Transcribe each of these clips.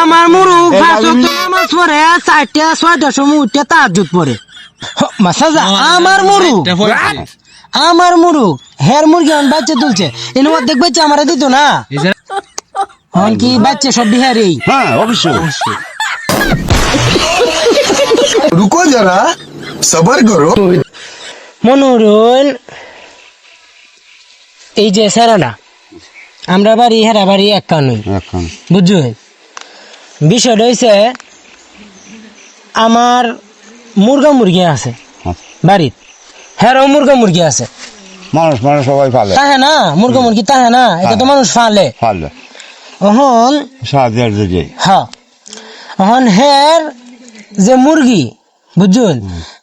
আমার মুরু তো আমার সরে চারটে ছয়টার সময় উঠে তাজুত পরে। মাসা যা আমার মুরু আমার মুরু হের মুরগি আমার বাচ্চা তুলছে। এনে অর্ধেক বাচ্চা আমার দিত না। হন কি বাচ্চা সব বিহারি? হ্যাঁ অবশ্যই। রুকো যারা সবার করো। মনোরণ এই যে স্যারা আমরা বাড়ি হেরা বাড়ি এক কানুই বুঝছ? বিষয়টা হয়েছে আমার মুরগা মুরগি আছে বাড়িত হ্যাঁ মুরগা মুরগি আছে। মানুষ মানুষ সবাই পালে। তাহে না মুরগা মুরগি তাহে না এটা তো মানুষ ফালে পালে। এখন সাহায্য দিকে হ্যাঁ। এখন হের যে মুরগি বুঝছেন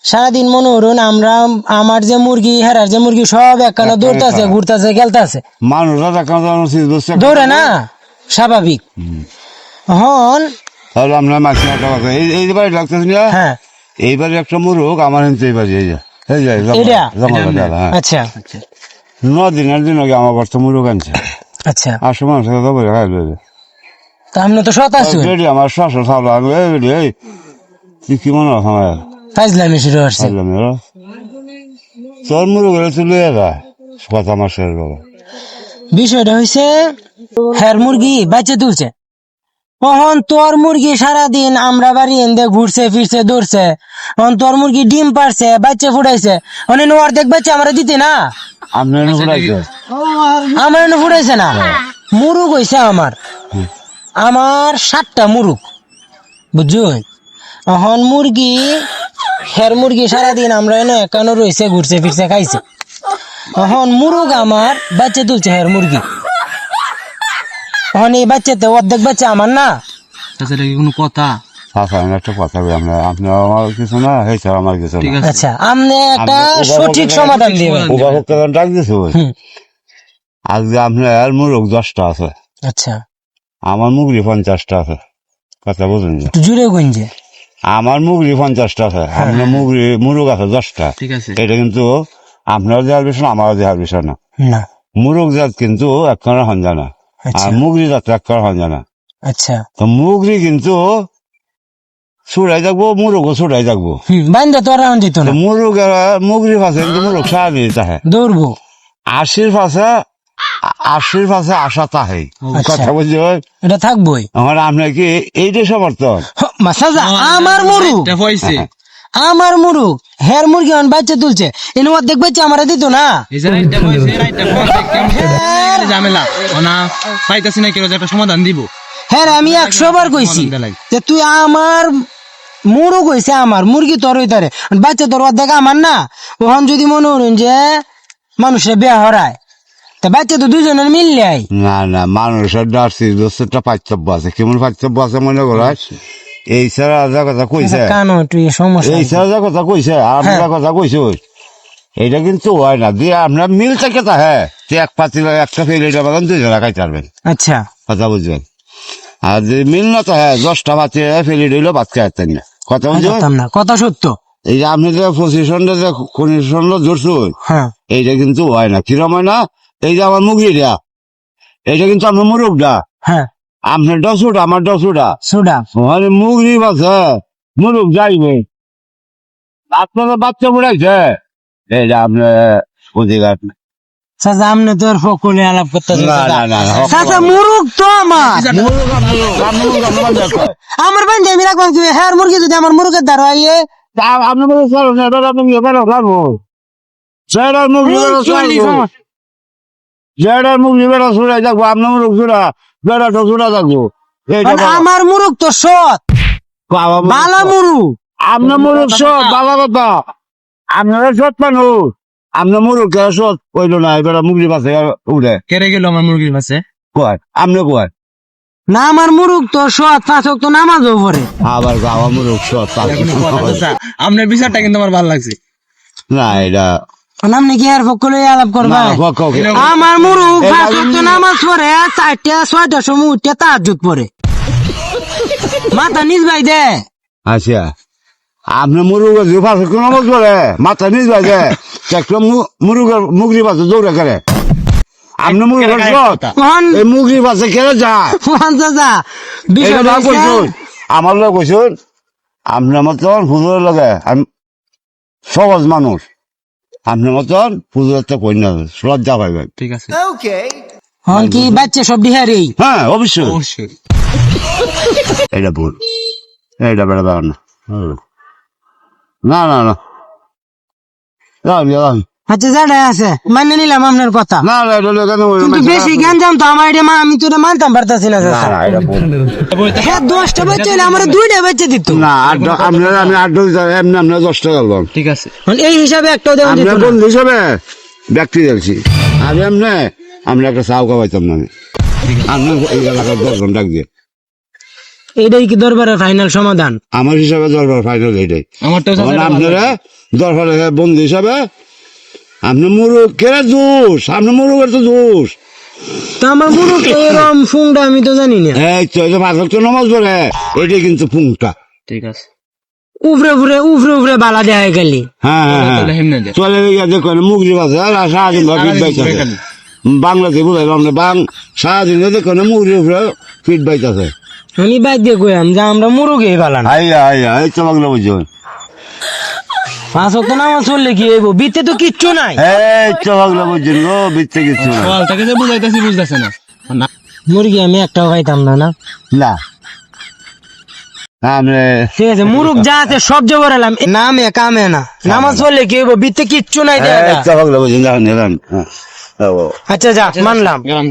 সারাদিন মনে করুন আমরা আমার যে মুরগি হেরার যে মুরগি সব একখানে দৌড়তেছে ঘুরতেছে খেলতেছে মানুষ এখন দৌড়ে না? স্বাভাবিক। এখন তাহলে আমরা মাছ একটা কথা এই এই বাড়ি লাগতেছি না হ্যাঁ? এইবারে একটা মুরুক আমার হিন্দু এই বাড়ি এই যা। এই যে? জঙ্গল হ্যাঁ। আচ্ছা। ন দিনের দিন আগে আমার বর্ত মুরুক আনছে। আচ্ছা। আসো মানুষের কথা বলে খাই তা আপনি তো সৎ আছো। রেডি আমার শ্বশুর আমি এই রেডি এই তুই কি মনে হয় আমার? ফাইজলামি শুরু হচ্ছে পারলাম এরা তোর মুরুক হলে তুই লইয়া যা কথা আমার শেষ বাবা। বিষয়টা হয়েছে হ্যার মুরগি বাচ্চা তুলছে। তখন তোর মুরগি সারাদিন আমরা বাড়ি এনে ঘুরছে ফিরছে দৌড়ছে। তখন তোর মুরগি ডিম পারছে বাচ্চা ফুটাইছে। অনেক অর্ধেক বাচ্চা আমরা দিতে না? আমার এনে ফুটাইছে। না? মুরুগ হয়েছে আমার। আমার সাতটা মুরুগ। বুঝুন এখন মুরগি হের মুরগি সারাদিন আমরা এনে একানো রয়েছে ঘুরছে ফিরছে খাইছে। এখন মুরুগ আমার বাচ্চা তুলছে হের মুরগি। এখন এই বাচ্চাতে অর্ধেক বাচ্চা আমার না। তাছাড়া কি কোনো কথা? আচ্ছা আমি একটা কথা বলি আমরা আপনি আমার কিছু না হয়েছে আমার কিছু ঠিক না আছে। আচ্ছা আপনি একটা সঠিক সমাধান দিবেন উপাসক ডাক দিছে আজকে আপনার মুরগ দশটা আছে। আচ্ছা। আমার মুগরি পঞ্চাশটা আছে। কথা বুঝুন না। একটু জুড়ে গুঞ্জে আমার মুগরি পঞ্চাশটা আছে আপনার মুগরি মুরগ আছে দশটা। ঠিক আছে। এটা কিন্তু আপনার দেওয়ার বিষয় না আমারও দেওয়ার বিষয় না। মুরগ জাত কিন্তু এক কারণে হঞ্জা না আচ্ছা আর মুগরি এক কারণে হঞ্জা না আচ্ছা। তো মুগরি কিন্তু ছুড়াই থাকব মুরগও ছুড়াই থাকব। বাইন্দা তো আর এখন দিত না। তো মুরগ মুগরি পাশে কিন্তু মুরগ সারা তাহে দৌড়বো। আশির পাশে আশির পাশে আশা তাহে। আচ্ছা। কথা বলছি এটা থাকবোই। আমার আপনার কি এইটাই সমর্থন মাসাজা আমার মুরু আমার মুরু হের মুরগি এখন বাচ্চা তুলছে। এনে অর্ধেক বাচ্চা আমার দিত না। করে ঝামেলা। ও পাইতাছি না কেউ একটা সমাধান দিব। হ্যাঁ আমি একশো বার কইছি যে তুই আমার মুরু কইছে আমার মুরগি তোর। হইতারে বাচ্চা তোর অর্ধেক আমার না। ওখান যদি মনে করুন যে মানুষের বিয়া হরায় তা বাচ্চা তো দুজনের মিললে আই। না না মানুষের ডার্সি দোষটা পার্থক্য আছে। কেমন পার্থক্য আছে মনে করায় এই ছাড়া যা কথা কইছে। কানো এই সমস্যা? এই ছাড়া যা কথা কইছে আর আমরা হ্যাঁ। যা কথা কইছে এইটা কিন্তু হয় না। দিয়ে আপনার মিল থেকে তা হ্যাঁ যে এক পাতিল একটা ফেলে এটা বাগান দুইজনা খাইতে পারবেন। আচ্ছা। কথা বুঝবেন আর যদি মিল না তো হ্যাঁ দশটা পাতি ফেলে দিলেও ভাত খাইতেন না। কথা বুঝবেন না কথা সত্য। এই যে আপনি যে পজিশনটা যে কন্ডিশন ধরছুন হ্যাঁ। এইটা কিন্তু হয় না। কিরম হয় না? এই যে আমার মুগিটা এইটা কিন্তু আপনার আমার মুরগটা হ্যাঁ। আপনার ডসুটা আমার ডসুটা সুডা। মানে মুগরি আছে মুরগ যাইবে। আপনারা বাচ্চা বুড়াইছে চাচা ফকলে আলাপ চাচা। মুরুগ তো আমার। মুরগ মুরগ বান্ধে আমি কি হ্যাঁ মুরগি যদি আমার মুরগের দ্বারা আপনি বলে চলো না এটা আপনি ইয়ে করো মুখ মুখ আপনার মুরগ তো মানে আমার মুরুগ তো সৎ। বাবা বালা মুরু আপনার মুরগ সৎ বাবা কথা আপনারা সৎ মানুষ। আপনার মুরগ সৎ কইল না এবার মুগলি পাশে উঠে। কেড়ে গেল আমার মুরগির মাছে কয়? আপনি কয়? না আমার মুরুগ তো সৎ পাঁচক তো নামাজও পড়ে। আবার গাওয়া মুরগ সৎ আপনার বিচারটা কিন্তু আমার ভালো লাগছে। না এটা আপনি কি আর ফকলে আলাপ করবা আমার মুরুগ পাঁচক তো নামাজ পড়ে চারটা সময় পড়ে। মাথা নিজ ভাই দে। আচ্ছা। আপনার মুরুগ যে পাশে কোন করে মাথা নিজ বাজে একটা মুরুগের মুগরি পাশে দৌড়ে করে আপনি মুরগি কেন করছ কথা? হন এই মুরগির পাশে যায়। কইছুন? আমার লোক কইছুন আপনার মতন হুজুরের লগে আমি সহজ মানুষ। আপনার মতন হুজুরের তো কই না শ্রদ্ধা পাইবেন। ঠিক আছে। হন কি বাচ্চা সব ডিহারি হ্যাঁ অবশ্যই। অবশ্যই। এটা ভুল। এটা বেড়া বেড়া না। হুম। না না না। আচ্ছা আছে। মানে নিলাম আপনার কথা। না না এটা কেন কিন্তু বেশি জ্ঞান জাম আমার এটা মা- আমি তো মানতাম পারতাছি না হ্যাঁ দশটা বাচ্চা হলে আমার দুইটা বাচ্চা দিত। না আট আপনার আমি আট এমনি আপনার দশ গেলাম ঠিক আছে। এই হিসাবে একটাও বন্ধু হিসাবে ব্যক্তি দেখছি। আমি এমনি আমরা একটা চাউকা পাইতাম না আমি আপনার এই এলাকার দশজন ডাক দিয়ে। এইটাই কি দরবারের ফাইনাল সমাধান? আমার হিসাবে দরবার ফাইনাল এইটাই। আমারটাও চাচা এটা ভালো আপনারা দরবারে বন্ধু হিসাবে আপনি মুরুখ কেরা দোষ আপনি মুরুখের তো দোষ। তো আমার মুরুখ এরম ফুংটা আমি তো জানি না। এই তো পাঁচ ওয়াক্ত নামাজ পড়ে এটাই কিন্তু ঠিক আছে। উফরে উফরে উফরে উফরে বালা দেয়া হয়ে গেলি হ্যাঁ। হ্যাঁ চলে গিয়ে দেখুন মুগরি বাজে আর সারাদিন ভাবে ফিট বাইতেছে বাংলাতে বুঝাইলাম না বাং সারাদিন দেখুন মুগরি উপরে ফিট বাইতেছে আমি বাইক দিয়ে কইলাম যে আমরা মুরুগে বালান। আইয়া আইয়া এই বুঝুন পাঁচ তো নামাজ চললে কি হইব? বিতে তো কিচ্ছু নাই। এই বুঝুন গো বিচ্ছে কিছু না সকালটাকে যে বুঝাইতেছি বুঝতেছে না। মুরগি আমি একটাও খাইতাম না না? না। ঠিক আছে মুরুগ যা আছে সব জবর এলাম নামে কামে না। নামাজ চললে কি বিতে কিচ্ছু নাই হ্যাঁ আচ্ছা যা মানলাম। গেলাম